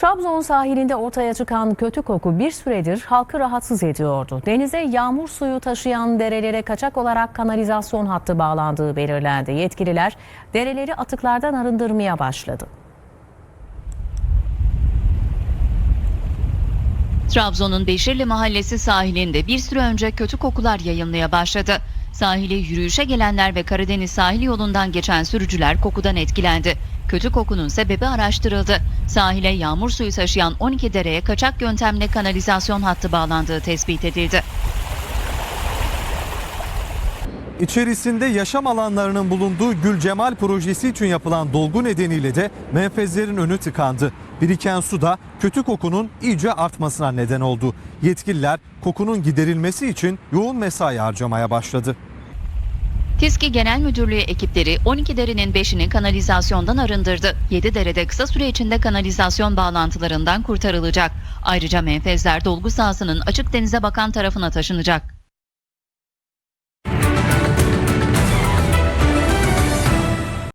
Trabzon sahilinde ortaya çıkan kötü koku bir süredir halkı rahatsız ediyordu. Denize yağmur suyu taşıyan derelere kaçak olarak kanalizasyon hattı bağlandığı belirlendi. Yetkililer dereleri atıklardan arındırmaya başladı. Trabzon'un Beşirli Mahallesi sahilinde bir süre önce kötü kokular yayılmaya başladı. Sahile yürüyüşe gelenler ve Karadeniz sahil yolundan geçen sürücüler kokudan etkilendi. Kötü kokunun sebebi araştırıldı. Sahile yağmur suyu taşıyan 12 dereye kaçak yöntemle kanalizasyon hattı bağlandığı tespit edildi. İçerisinde yaşam alanlarının bulunduğu Gül Cemal projesi için yapılan dolgu nedeniyle de menfezlerin önü tıkandı. Biriken su da kötü kokunun iyice artmasına neden oldu. Yetkililer kokunun giderilmesi için yoğun mesai harcamaya başladı. TİSKİ Genel Müdürlüğü ekipleri 12 derenin 5'ini kanalizasyondan arındırdı. 7 derede kısa süre içinde kanalizasyon bağlantılarından kurtarılacak. Ayrıca menfezler dolgu sahasının açık denize bakan tarafına taşınacak.